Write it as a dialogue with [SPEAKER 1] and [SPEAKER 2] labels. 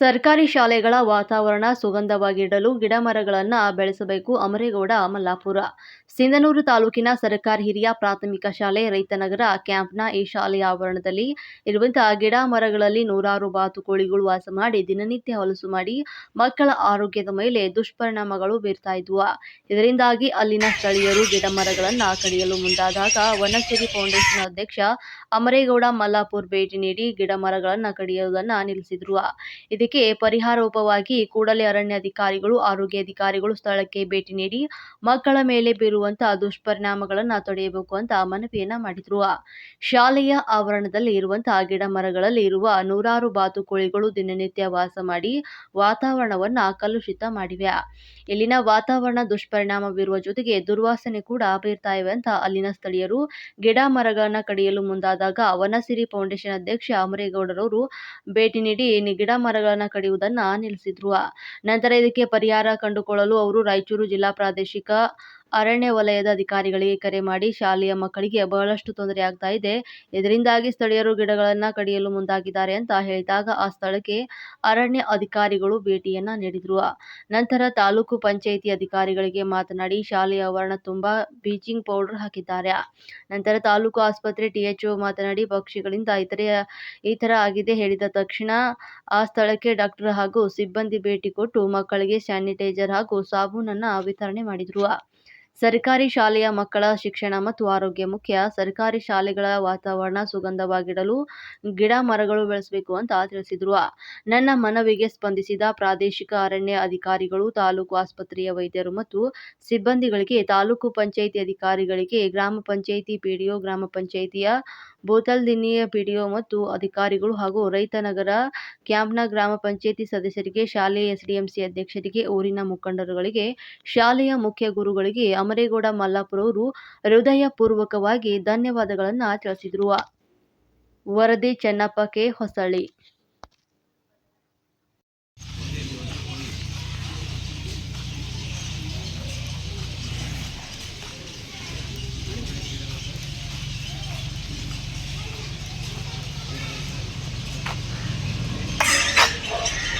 [SPEAKER 1] ಸರ್ಕಾರಿ ಶಾಲೆಗಳ ವಾತಾವರಣ ಸುಗಂಧವಾಗಿಡಲು ಗಿಡಮರಗಳನ್ನು ಬೆಳೆಸಬೇಕು ಅಮರೇಗೌಡ, ಮಲ್ಲಾಪುರ. ಸಿಂಧನೂರು ತಾಲೂಕಿನ ಸರ್ಕಾರಿ ಹಿರಿಯ ಪ್ರಾಥಮಿಕ ಶಾಲೆ ರೈತನಗರ ಕ್ಯಾಂಪ್ನ ಈ ಶಾಲೆಯ ಆವರಣದಲ್ಲಿ ಇರುವಂತಹ ಗಿಡ ಮರಗಳಲ್ಲಿ ನೂರಾರು ಬಾತುಕೋಳಿಗಳು ವಾಸ ಮಾಡಿ ದಿನನಿತ್ಯ ಹೊಲಸು ಮಾಡಿ ಮಕ್ಕಳ ಆರೋಗ್ಯದ ಮೇಲೆ ದುಷ್ಪರಿಣಾಮಗಳು ಬೀರ್ತಾ ಇದ್ವು. ಇದರಿಂದಾಗಿ ಅಲ್ಲಿನ ಸ್ಥಳೀಯರು ಗಿಡ ಮರಗಳನ್ನು ಕಡಿಯಲು ಮುಂದಾದಾಗ ವನಸಿರಿ ಫೌಂಡೇಶನ್ ಅಧ್ಯಕ್ಷ ಅಮರೇಗೌಡ, ಮಲ್ಲಾಪುರ್ ಭೇಟಿ ನೀಡಿ ಗಿಡ ಮರಗಳನ್ನು ಕಡಿಯುವುದನ್ನು ನಿಲ್ಲಿಸಿದ್ರು. ಇದಕ್ಕೆ ಪರಿಹಾರೋಪವಾಗಿ ಕೂಡಲೇ ಅರಣ್ಯಾಧಿಕಾರಿಗಳು ಆರೋಗ್ಯ ಅಧಿಕಾರಿಗಳು ಸ್ಥಳಕ್ಕೆ ಭೇಟಿ ನೀಡಿ ಮಕ್ಕಳ ಮೇಲೆ ಬೀರುವಂತಹ ದುಷ್ಪರಿಣಾಮಗಳನ್ನು ತಡೆಯಬೇಕು ಅಂತ ಮನವಿಯನ್ನ ಮಾಡಿದ್ರು. ಶಾಲೆಯ ಆವರಣದಲ್ಲಿ ಇರುವಂತಹ ಗಿಡ ಮರಗಳಲ್ಲಿ ಇರುವ ನೂರಾರು ಬಾತುಕೋಳಿಗಳು ದಿನನಿತ್ಯ ವಾಸ ಮಾಡಿ ವಾತಾವರಣವನ್ನ ಕಲುಷಿತ ಮಾಡಿವೆ. ಇಲ್ಲಿನ ವಾತಾವರಣ ದುಷ್ಪರಿಣಾಮ ಬೀರುವ ಜೊತೆಗೆ ದುರ್ವಾಸನೆ ಕೂಡ ಬೀರ್ತಾ ಇವೆ ಅಂತ ಅಲ್ಲಿನ ಸ್ಥಳೀಯರು. ಗಿಡ ಮರಗಳನ್ನ ಕಡಿಯಲು ಮುಂದಾದಾಗ ವನಸಿರಿ ಫೌಂಡೇಶನ್ ಅಧ್ಯಕ್ಷ ಅಮರೇಗೌಡರವರು ಭೇಟಿ ನೀಡಿ ಗಿಡ ಗಿಡ ಮರಗಳನ್ನ ಕಡಿಯುವುದನ್ನ ನಿಲ್ಲಿಸಿದ್ರು. ನಂತರ ಇದಕ್ಕೆ ಪರಿಹಾರ ಕಂಡುಕೊಳ್ಳಲು ಅವರು ರಾಯಚೂರು ಜಿಲ್ಲಾ ಪ್ರಾದೇಶಿಕ ಅರಣ್ಯ ವಲಯದ ಅಧಿಕಾರಿಗಳಿಗೆ ಕರೆ ಮಾಡಿ ಶಾಲೆಯ ಮಕ್ಕಳಿಗೆ ಬಹಳಷ್ಟು ತೊಂದರೆ ಆಗ್ತಾ ಇದೆ. ಇದರಿಂದಾಗಿ ಸ್ಥಳೀಯರು ಗಿಡಗಳನ್ನ ಕಡಿಯಲು ಮುಂದಾಗಿದ್ದಾರೆ ಅಂತ ಹೇಳಿದಾಗ ಆ ಸ್ಥಳಕ್ಕೆ ಅರಣ್ಯ ಅಧಿಕಾರಿಗಳು ಭೇಟಿಯನ್ನ ನೀಡಿದ್ರು. ನಂತರ ತಾಲೂಕು ಪಂಚಾಯಿತಿ ಅಧಿಕಾರಿಗಳಿಗೆ ಮಾತನಾಡಿ ಶಾಲೆಯ ವರ್ಣ ತುಂಬಾ ಬ್ಲೀಚಿಂಗ್ ಪೌಡರ್ ಹಾಕಿದ್ದಾರೆ. ನಂತರ ತಾಲೂಕು ಆಸ್ಪತ್ರೆ ಟಿಎಚ್ಒ ಮಾತನಾಡಿ ಪಕ್ಷಿಗಳಿಂದ ಇತರೆ ಈ ಥರ ಆಗಿದೆ ಹೇಳಿದ ತಕ್ಷಣ ಆ ಸ್ಥಳಕ್ಕೆ ಡಾಕ್ಟರ್ ಹಾಗೂ ಸಿಬ್ಬಂದಿ ಭೇಟಿ ಕೊಟ್ಟು ಮಕ್ಕಳಿಗೆ ಸ್ಯಾನಿಟೈಸರ್ ಹಾಗೂ ಸಾಬೂನನ್ನು ವಿತರಣೆ ಮಾಡಿದ್ರು. ಸರ್ಕಾರಿ ಶಾಲೆಯ ಮಕ್ಕಳ ಶಿಕ್ಷಣ ಮತ್ತು ಆರೋಗ್ಯ ಮುಖ್ಯ. ಸರ್ಕಾರಿ ಶಾಲೆಗಳ ವಾತಾವರಣ ಸುಗಂಧವಾಗಿಡಲು ಗಿಡ ಮರಗಳು ಬೆಳೆಸಬೇಕು ಅಂತ ತಿಳಿಸಿದ್ರು. ನನ್ನ ಮನವಿಗೆ ಸ್ಪಂದಿಸಿದ ಪ್ರಾದೇಶಿಕ ಅರಣ್ಯ ಅಧಿಕಾರಿಗಳು, ತಾಲೂಕು ಆಸ್ಪತ್ರೆಯ ವೈದ್ಯರು ಮತ್ತು ಸಿಬ್ಬಂದಿಗಳಿಗೆ ತಾಲೂಕು ಪಂಚಾಯಿತಿ ಅಧಿಕಾರಿಗಳಿಗೆ, ಗ್ರಾಮ ಪಂಚಾಯಿತಿ ಪಿಡಿಒ ಗ್ರಾಮ ಪಂಚಾಯಿತಿಯ ಬೋತಲ್ದಿನ್ನಿಯ ಪಿಡಿಒ ಮತ್ತು ಅಧಿಕಾರಿಗಳು ಹಾಗೂ ರೈತನಗರ ಕ್ಯಾಂಪ್ನ ಗ್ರಾಮ ಪಂಚಾಯಿತಿ ಸದಸ್ಯರಿಗೆ, ಶಾಲೆಯ ಎಸ್ಡಿಎಂಸಿ ಅಧ್ಯಕ್ಷರಿಗೆ, ಊರಿನ ಮುಖಂಡರುಗಳಿಗೆ, ಶಾಲೆಯ ಮುಖ್ಯ ಗುರುಗಳಿಗೆ, ಅಮರೇಗೌಡ ಮಲ್ಲಾಪುರ ಅವರು ಹೃದಯಪೂರ್ವಕವಾಗಿ ಧನ್ಯವಾದಗಳನ್ನು ತಿಳಿಸಿದರು. ವರದಿ ಚನ್ನಪ್ಪ ಕೆ ಹೊಸಳ್ಳಿ